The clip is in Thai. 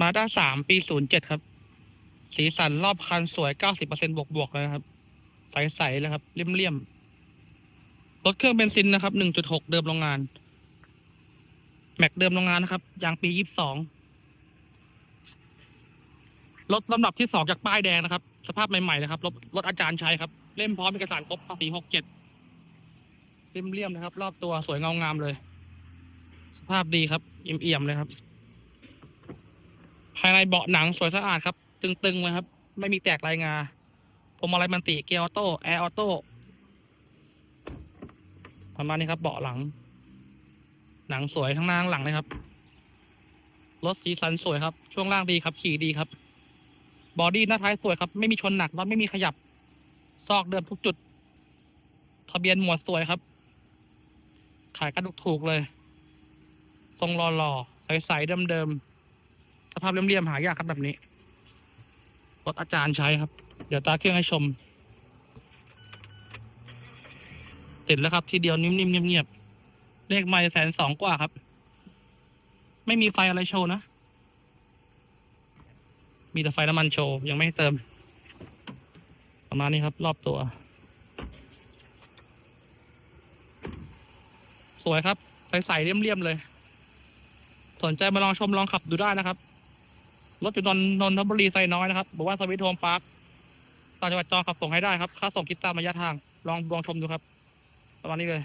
มาด้าสามปีศูนย์เจ็ดครับ สีสันรอบคันสวยเก้าสิบเปอร์เซ็นบวกบวกๆเลยนะครับ ใสๆเลยครับเลี่ยมๆรถเครื่องเบนซินนะครับหนึ่งจุดหกเดิมโรงงาน แม็กเดิมโรงงานนะครับ ยางปียี่สิบสองรถลำดับที่สองจากป้ายแดงนะครับ สภาพใหม่ๆนะครับรถรถอาจารย์ใช้ครับ เล่มพร้อมเอกสารครบภาษีหกเจ็ดเลี่ยมๆนะครับ รอบตัวสวยเงางามเลย สภาพดีครับเอี่ยมๆเลยครับ เบาะหนังสวยสะอาดครับ ตึงๆเลยครับ ไม่มีแตกลายงาพวงมาลัยมันติเกียร์ออโต้แอร์ออโต้ประมาณนี้ครับ เบาะหลัง หนังสวยทั้งหน้าทั้งหลังเลยครับรถสีสันสวยครับ ช่วงล่างดีครับ ขี่ดีครับ บอดี้หน้าท้ายสวยครับ ไม่มีชนหนักรถไม่มีขยับ ซอกเดิมทุกจุด ทะเบียนหมวดสวยครับ ขายกระดุกถูกเลย ทรงหล่อๆใสๆเดิมๆ สภาพเรียมๆหายากครับแบบนี้รถอาจารย์ใช้ครับ เดี๋ยวตาเครื่องให้ชม ติดแล้วครับ ทีเดียวนิ่มๆเงียบๆเลขไม่แสนสองกว่าครับ ไม่มีไฟอะไรโชว์นะ มีแต่ไฟน้ำมันโชว์ ยังไม่ให้เติม ประมาณนี้ครับ รอบตัว สวยครับใสๆเรียมๆเลย สนใจมาลองชมลองขับดูได้นะครับ รถอยู่นนนนทบุรีไซน้อยนะครับบอกว่าสวิตโฮมพาร์คต่างจังหวัดจองขับส่งให้ได้ครับ ค่าส่งคิดตามระยะทาง ลองลองชมดูครับ ประมาณนี้เลย